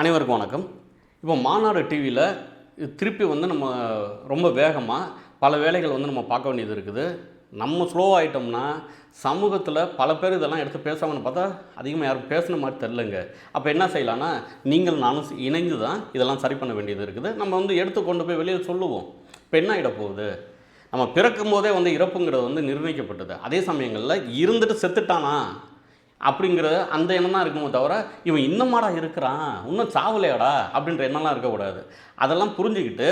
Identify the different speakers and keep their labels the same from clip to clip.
Speaker 1: அனைவருக்கும் வணக்கம். இப்போ மாநாடு டிவியில் திருப்பி வந்து நம்ம ரொம்ப வேகமாக பல வேலைகள் வந்து நம்ம பார்க்க வேண்டியது இருக்குது. நம்ம ஸ்லோ ஆகிட்டோம்னா சமூகத்தில் பல பேர் இதெல்லாம் எடுத்து பேசாமன்னு பார்த்தா அதிகமாக யாரும் பேசுன மாதிரி தெரிலங்க அப்போ என்ன செய்யலான்னா நீங்கள் நானும் இணைந்து தான் இதெல்லாம் சரி பண்ண வேண்டியது இருக்குது. நம்ம வந்து எடுத்து கொண்டு போய் வெளியில் சொல்லுவோம். இப்போ என்ன ஆகிட போகுது? நம்ம பிறக்கும் போதே வந்து இறப்புங்கிறது வந்து நிர்ணயிக்கப்பட்டது. அதே சமயங்களில் இருந்துட்டு செத்துட்டானா? அப்படிங்கிற அந்த எண்ணம் தான் இருக்குமோ தவிர இவன் இன்னமாடா இருக்கிறான் இன்னும் சாவலையாடா அப்படின்ற எண்ணம்லாம் இருக்கக்கூடாது. அதெல்லாம் புரிஞ்சுக்கிட்டு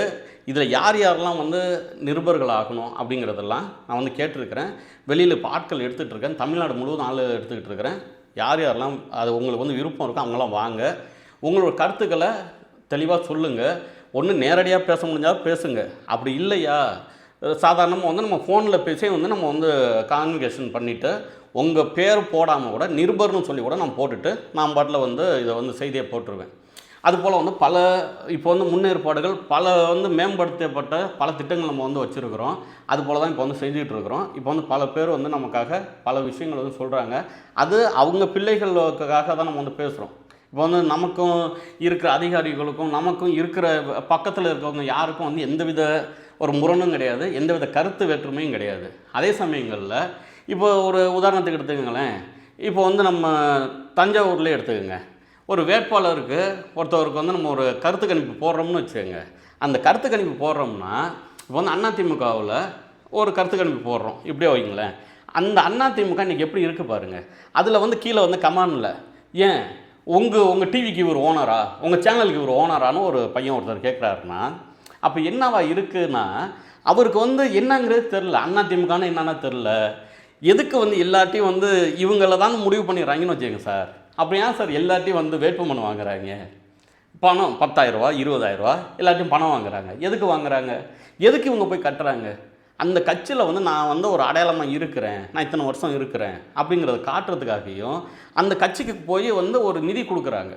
Speaker 1: இதில் யார் யாரெல்லாம் வந்து நிருபர்கள் ஆகணும் அப்படிங்கிறதெல்லாம் நான் வந்து கேட்டிருக்கிறேன். வெளியில் பாட்கள் எடுத்துகிட்டு இருக்கேன். தமிழ்நாடு முழுவதும் ஆள் எடுத்துக்கிட்டு இருக்கிறேன். யார் யாரெல்லாம் அது உங்களுக்கு வந்து விருப்பம் இருக்கோ அவங்களாம் வாங்க. உங்களோட கருத்துக்களை தெளிவாக சொல்லுங்கள் ஒன்று நேரடியாக பேச முடிஞ்சால் பேசுங்க. அப்படி இல்லையா? சாதாரணமாக வந்து நம்ம ஃபோனில் பேசி வந்து நம்ம வந்து கான்வெகேஷன் பண்ணிவிட்டு உங்கள் பேர் போடாமல் கூட நிருபர்னு சொல்லி கூட நான் போட்டுட்டு நான் பாட்டில் வந்து இதை வந்து செய்தியை போட்டுருவேன். அதுபோல் வந்து பல இப்போ வந்து முன்னேற்பாடுகள் பல வந்து மேம்படுத்தப்பட்ட பல திட்டங்கள் நம்ம வந்து வச்சுருக்கிறோம். அதுபோல் தான் இப்போ வந்து செஞ்சுட்டு இருக்கிறோம். இப்போ வந்து பல பேர் வந்து நமக்காக பல விஷயங்கள் வந்து சொல்கிறாங்க அது அவங்க பிள்ளைகளுக்காக தான் நம்ம வந்து பேசுகிறோம் இப்போ வந்து நமக்கும் இருக்கிற அதிகாரிகளுக்கும் நமக்கும் இருக்கிற பக்கத்தில் இருக்கிறவங்க யாருக்கும் வந்து எந்தவித ஒரு முரணும் கிடையாது. எந்தவித கருத்து வேற்றுமையும் கிடையாது. அதே சமயங்களில் இப்போ ஒரு உதாரணத்துக்கு எடுத்துக்கங்களேன். இப்போ வந்து நம்ம தஞ்சாவூர்லேயே எடுத்துக்கோங்க. ஒரு வேட்பாளருக்கு ஒருத்தவருக்கு வந்து நம்ம ஒரு கருத்து கணிப்பு போடுறோம்னு வச்சுக்கோங்க. அந்த கருத்து கணிப்பு போடுறோம்னா இப்போ வந்து அதிமுகவில் ஒரு கருத்து கணிப்பு போடுறோம். இப்படியே வைங்களேன் அந்த அதிமுக இன்றைக்கி எப்படி இருக்குது பாருங்கள் அதில் வந்து கீழே வந்து கமானில் ஏன்? உங்கள் உங்கள் டிவிக்கு இவர் ஓனரா உங்கள் சேனலுக்கு இவர் ஓனரான்னு ஒரு பையன் ஒருத்தர் கேட்குறாருன்னா அப்போ என்னவா இருக்குன்னா அவருக்கு வந்து என்னங்கிறது தெரில அதிமுகன்னு என்னன்னா தெரில எதுக்கு வந்து எல்லாத்தையும் வந்து இவங்கள தான் முடிவு பண்ணிடுறாங்கன்னு வச்சுக்கோங்க சார். அப்படி ஏன் சார் எல்லாத்தையும் வந்து வேட்புமனு வாங்குறாங்க? பணம் பத்தாயிரரூவா இருபதாயிரரூவா எல்லாத்தையும் பணம் வாங்குறாங்க. எதுக்கு வாங்குறாங்க? எதுக்கு இவங்க போய் கட்டுறாங்க? அந்த கட்சியில் வந்து நான் வந்து ஒரு அடையாளமாக இருக்கிறேன். நான் இத்தனை வருஷம் இருக்கிறேன் அப்படிங்கிறத காட்டுறதுக்காகவும் அந்த கட்சிக்கு போய் வந்து ஒரு நிதி கொடுக்குறாங்க.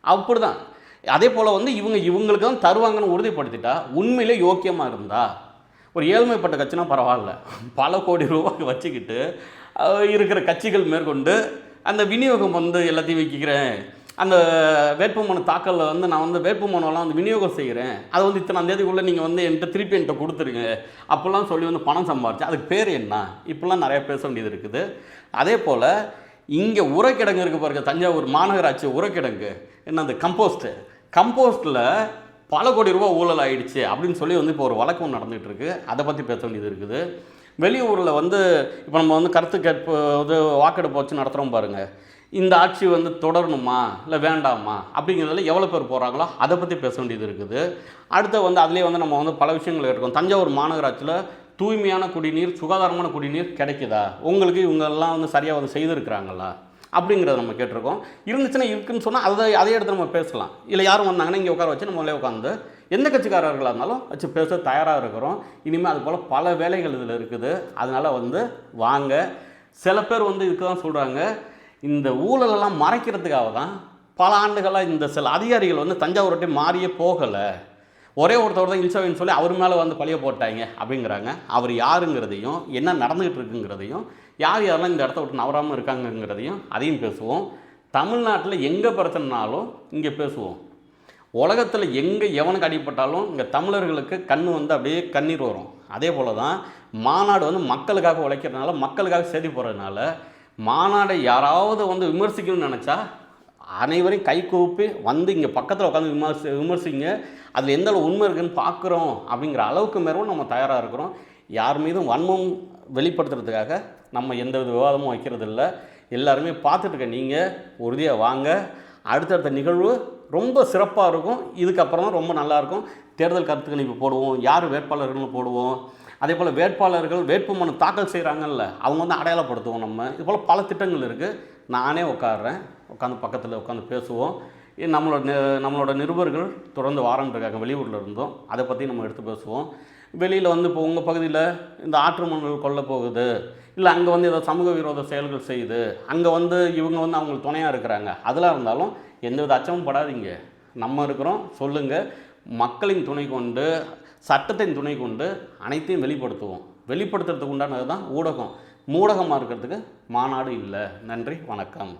Speaker 1: அப்படி தான் அதே போல் வந்து இவங்க இவங்களுக்கு தான் தருவாங்கன்னு உறுதிப்படுத்திட்டா உண்மையிலே யோக்கியமாக இருந்தா ஒரு ஏழ்மைப்பட்ட கட்சினா பரவாயில்ல. பல கோடி ரூபாய் வச்சுக்கிட்டு இருக்கிற கட்சிகள் மேற்கொண்டு அந்த விநியோகம் வந்து எல்லாத்தையும் வைக்கிறேன் அந்த வேட்புமனு தாக்கலில் வந்து நான் வந்து வேட்புமனுவெல்லாம் வந்து விநியோகம் செய்கிறேன். அதை வந்து இத்தனை தேதிக்குள்ளே நீங்கள் வந்து என்கிட்ட திருப்பி என்கிட்ட கொடுத்துருங்க. அப்போல்லாம் சொல்லி வந்து பணம் சம்பாரிச்சு அதுக்கு பேர் என்ன? இப்படிலாம் நிறைய பேச வேண்டியது இருக்குது. அதே போல் இங்கே உரக்கிடங்கு இருக்குது பாருங்கள் தஞ்சாவூர் மாநகராட்சி உரக்கிடங்கு. என்ன அந்த கம்போஸ்ட்டு. கம்போஸ்ட்டில் பல கோடி ரூபா ஊழல் ஆயிடுச்சு அப்படின்னு சொல்லி வந்து இப்போ ஒரு வழக்கம் ஒன்று நடந்துகிட்டு அதை பற்றி பேச வேண்டியது இருக்குது. வெளியூரில் வந்து இப்போ நம்ம வந்து கருத்து கேட்பு இது வாக்கெடுப்பு வச்சு நடத்துகிறோம் பாருங்கள் இந்த ஆட்சி வந்து தொடரணுமா? இல்லை வேண்டாமா? அப்படிங்கிறதுல எவ்வளோ பேர் போகிறாங்களோ அதை பற்றி பேச வேண்டியது இருக்குது. அடுத்து வந்து அதுலேயே வந்து நம்ம வந்து பல விஷயங்கள் இருக்கோம் தஞ்சாவூர் மாநகராட்சியில் தூய்மையான குடிநீர் சுகாதாரமான குடிநீர் கிடைக்குதா? உங்களுக்கு இவங்கெல்லாம் வந்து சரியாக வந்து செய்திருக்கிறாங்களா? அப்படிங்கிறத நம்ம கேட்டிருக்கோம். இருந்துச்சுன்னா இருக்குன்னு சொன்னால் அதை அதே இடத்துல நம்ம பேசலாம். இல்லை யாரும் வந்தாங்கன்னா இங்கே உட்கார வச்சு நம்மளே உட்காந்து எந்த கட்சிக்காரர்களாக இருந்தாலும் வச்சு பேச தயாராக இருக்கிறோம். இனிமேல் அது போல் பல வேலைகள் இதில் இருக்குது. அதனால் வந்து வாங்க. சில பேர் வந்து இதுக்கு தான் சொல்கிறாங்க இந்த ஊழலெல்லாம் மறைக்கிறதுக்காக தான் பல ஆண்டுகளாக இந்த சில அதிகாரிகள் வந்து தஞ்சாவூர்கிட்டே மாறியே போகலை. ஒரே ஒருத்தர் தான் இன்சூரன்ஸ் சொல்லி அவர் மேலே வந்து பழிய போட்டாங்க அப்படிங்கிறாங்க. அவர் யாருங்கிறதையும் என்ன நடந்துகிட்டு இருக்குங்கிறதையும் யார் யாரெல்லாம் இந்த இடத்த விட்டு நவராமல் இருக்காங்கங்கிறதையும் அதையும் பேசுவோம். தமிழ்நாட்டில் எங்கே பிரச்சனைனாலும் இங்கே பேசுவோம். உலகத்தில் எங்கே எவனுக்கு அடிபட்டாலும் இங்கே தமிழர்களுக்கு கண் வந்து அப்படியே கண்ணீர் வரும். அதே போல் தான் மாநாடு வந்து மக்களுக்காக உழைக்கிறதுனால மக்களுக்காக செய்தி போகிறதுனால மாநாடை யாராவது வந்து விமர்சிக்கணும்னு நினச்சா அனைவரையும் கை கூப்பி வந்து இங்கே பக்கத்தில் உட்காந்து விமர்சி விமர்சிங்க. அதில் எந்த அளவு உண்மை இருக்குன்னு பார்க்குறோம் அப்படிங்கிற அளவுக்கு மேலும் நம்ம தயாராக இருக்கிறோம். யார் மீதும் வன்மம் வெளிப்படுத்துறதுக்காக நம்ம எந்த வித விவாதமும் வைக்கிறது இல்லை எல்லாருமே பார்த்துட்டுருக்க நீங்கள் உறுதியாக வாங்க. அடுத்தடுத்த நிகழ்வு ரொம்ப சிறப்பாக இருக்கும். இதுக்கப்புறம் தான் ரொம்ப நல்லாயிருக்கும் தேர்தல் கருத்து கணிப்பு போடுவோம். யார் வேட்பாளர்கள்னு போடுவோம். அதே போல் வேட்பாளர்கள் வேட்புமனு தாக்கல் செய்கிறாங்கல்ல அவங்க வந்து அடையாளப்படுத்துவோம் நம்ம. இது போல் பல திட்டங்கள் இருக்குது நானே உட்காடுறேன் உட்காந்து பக்கத்தில் உட்காந்து பேசுவோம். நம்மளோட நம்மளோட நிருபர்கள் தொடர்ந்து வாரம் இருக்காங்க வெளியூரில் இருந்தோம். அதை பற்றி நம்ம எடுத்து பேசுவோம். வெளியில் வந்து இப்போ உங்கள் பகுதியில் இந்த ஆற்று மணல் கொல்ல போகுது. இல்லை அங்கே வந்து ஏதோ சமூக விரோத செயல்கள் செய்யுது. அங்கே வந்து இவங்க வந்து அவங்களுக்கு துணையாக இருக்கிறாங்க. அதெல்லாம் இருந்தாலும் எந்தவித அச்சமும் படாதீங்க. நம்ம இருக்கிறோம் சொல்லுங்கள் மக்களின் துணை கொண்டு சட்டத்தின் துணை கொண்டு அனைத்தையும் வெளிப்படுத்துவோம். வெளிப்படுத்துறதுக்கு உண்டானது தான் ஊடகம். மூடகமாக இருக்கிறதுக்கு மாநாடு இல்லை. நன்றி வணக்கம்.